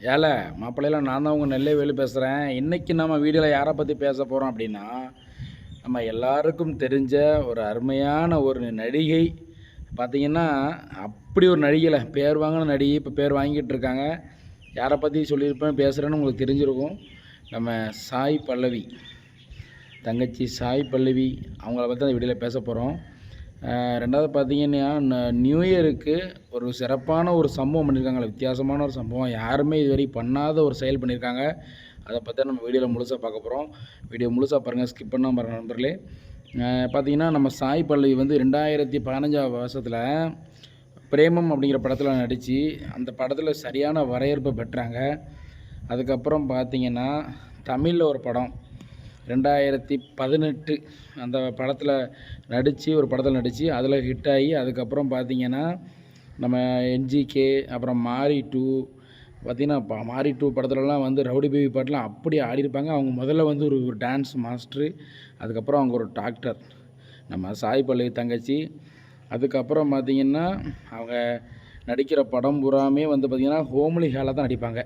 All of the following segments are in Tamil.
ஏல மாப்பிள்ளையில நான் தான் உங்கள் நெல்லை வேலு பேசுகிறேன் இன்றைக்கி நம்ம வீடியோவில் யாரை பற்றி பேச போகிறோம் அப்படின்னா நம்ம எல்லாருக்கும் தெரிஞ்ச ஒரு அருமையான ஒரு நடிகை. பார்த்திங்கன்னா அப்படி ஒரு நடிகையில் பேர் வாங்கின நடிகை இப்போ பேர் வாங்கிட்டு இருக்காங்க. யாரை பற்றி சொல்லியிருப்பேன் பேசுகிறேன்னு உங்களுக்கு தெரிஞ்சிருக்கும். நம்ம சாய் பல்லவி. தங்கச்சி சாய் பல்லவி அவங்கள பற்றி அந்த வீடியோவில் பேச போகிறோம் ரெண்டாவது பார்த்தீங்கன்னா ந- நியூ இயருக்கு ஒரு சிறப்பான ஒரு சம்பவம் பண்ணியிருக்காங்க வித்தியாசமான ஒரு சம்பவம். யாருமே இதுவரை பண்ணாத ஒரு செயல் பண்ணியிருக்காங்க அதை பற்றி நம்ம வீடியோவில் முழுசாக பார்க்க போகிறோம் வீடியோ முழுசாக பாருங்கள் ஸ்கிப் பண்ணால் பாருங்கள் நண்பர்களே. பார்த்தீங்கன்னா நம்ம சாய் பல்லவி வந்து ரெண்டாயிரத்தி பதினஞ்சாவது வருஷத்தில் பிரேமம் அப்படிங்கிற படத்தில் நடித்து அந்த படத்தில் சரியான வரவேற்பை பெற்றாங்க. அதுக்கப்புறம் பார்த்தீங்கன்னா தமிழில் ஒரு படம். ரெண்டாயிரத்தி பதினெட்டு அந்த படத்தில் நடித்து ஒரு படத்தில் நடித்து அதில் ஹிட் ஆகி அதுக்கப்புறம் பார்த்தீங்கன்னா நம்ம என்ஜிகே அப்புறம் மாரி டூ பார்த்தீங்கன்னா மாரி டூ படத்துலலாம் வந்து ரவுடி பேபி பாட்டெலாம் அப்படி ஆடிருப்பாங்க. அவங்க முதல்ல வந்து ஒரு ஒரு டான்ஸ் மாஸ்டரு அதுக்கப்புறம் அவங்க ஒரு டாக்டர் நம்ம சாய் பல்லவி தங்கச்சி அதுக்கப்புறம் பார்த்தீங்கன்னா அவங்க நடிக்கிற படம் பூராமே வந்து பார்த்திங்கன்னா ஹோம்லி ஹேலாக தான் நடிப்பாங்க.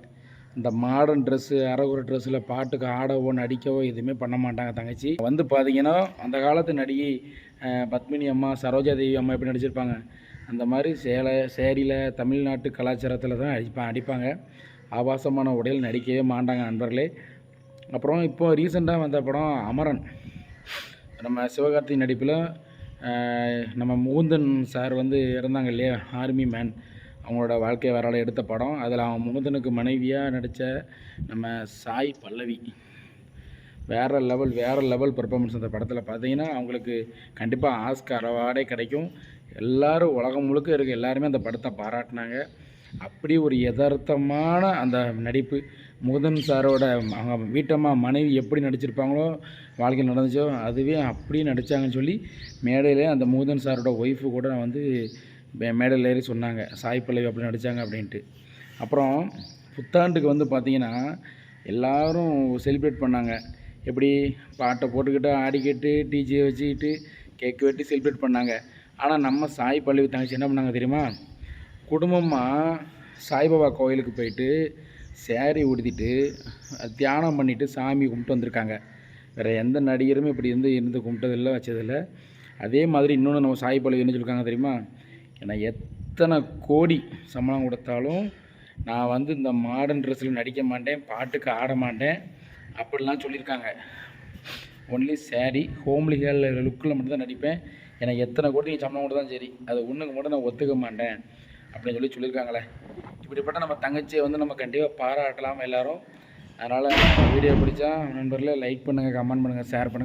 இந்த மாடர்ன் ட்ரெஸ்ஸு அரகுர ட்ரெஸ்ஸில் பாட்டுக்கு ஆடவோ நடிக்கவோ எதுவுமே பண்ண மாட்டாங்க தங்கச்சி. வந்து பார்த்தீங்கன்னா அந்த காலத்து நடிகை பத்மினி அம்மா சரோஜா தேவி அம்மா எப்படி நடிச்சிருப்பாங்க? அந்த மாதிரி சேலை சேரியில் தமிழ்நாட்டு கலாச்சாரத்தில் தான் அடிப்பா அடிப்பாங்க. ஆபாசமான உடையில் நடிக்கவே மாட்டாங்க நண்பர்களே. அப்புறம் இப்போ ரீசெண்டாக வந்த படம் அமரன். நம்ம சிவகார்த்திகை நடிப்பில் நம்ம முகுந்தன் சார் வந்து இறந்தாங்க இல்லையா? ஆர்மி மேன் அவங்களோட வாழ்க்கை வரலாறு எடுத்த படம். அதில் அவன் முகுந்தனுக்கு மனைவியாக நடித்த நம்ம சாய் பல்லவி. வேறு லெவல் வேறு லெவல் பெர்ஃபார்மன்ஸ் அந்த படத்தில் பார்த்தீங்கன்னா அவங்களுக்கு கண்டிப்பாக ஆஸ்கார் அவார்டே கிடைக்கும். எல்லாரும் உலகம் முழுக்க இருக்க எல்லாருமே அந்த படத்தை பாராட்டினாங்க. அப்படி ஒரு யதார்த்தமான அந்த நடிப்பு. முகுதன் சாரோட அவங்க வீட்டம்மா மனைவி எப்படி நடிச்சிருப்பாங்களோ வாழ்க்கையில் நடந்துச்சோ அதுவே அப்படியே நடித்தாங்கன்னு சொல்லி மேடையிலே அந்த முகுதன் சாரோட ஒய்ஃபு கூட வந்து மேடையில் ஏறி சொன்னாங்க. சாய் பல்லவி அப்படி நடித்தாங்க அப்படின்ட்டு. அப்புறம் புத்தாண்டுக்கு வந்து பார்த்திங்கன்னா எல்லாரும் செலிப்ரேட் பண்ணாங்க. எப்படி? பாட்டை போட்டுக்கிட்டு ஆடிக்கிட்டு டிஜே வச்சுக்கிட்டு கேக் வெட்டி செலிப்ரேட் பண்ணாங்க. ஆனால் நம்ம சாய் பல்லவி தங்கச்சி என்ன பண்ணாங்க தெரியுமா? குடும்பமாக சாய்பாபா கோயிலுக்கு போயிட்டு சேரீ உடுத்திட்டு தியானம் பண்ணிவிட்டு சாமி கும்பிட்டு வந்திருக்காங்க. வேறு எந்த நடிகருமே இப்படி இருந்து இருந்து கும்பிட்டதில்லை வச்சதில்லை. அதே மாதிரி இன்னொன்று நம்ம சாய் பல்லவி என்ன சொல்லியிருக்காங்க தெரியுமா? ஏன்னா எத்தனை கோடி சம்பளம் கொடுத்தாலும் நான் வந்து இந்த மாடர்ன் ட்ரெஸ்ஸில் நடிக்க மாட்டேன் பாட்டுக்கு ஆட மாட்டேன். அப்படிலாம் சொல்லியிருக்காங்க. ஒன்லி சேரீ ஹோம்லி ஹேர் லுக்கில் மட்டும்தான் நடிப்பேன். எனக்கு எத்தனை கோடி நீ சம்பளம் கூட தான் சரி அது ஒன்றுக்கு மட்டும் நான் ஒத்துக்க மாட்டேன். அப்படின்னு சொல்லி சொல்லியிருக்காங்களே. இப்படிப்பட்ட நம்ம தங்கச்சியை வந்து நம்ம கண்டிப்பாக பாராட்டலாம் எல்லோரும். அதனால் வீடியோ பிடிச்சா நண்பர்களே லைக் பண்ணுங்கள் கமெண்ட் பண்ணுங்கள் ஷேர் பண்ணுங்கள்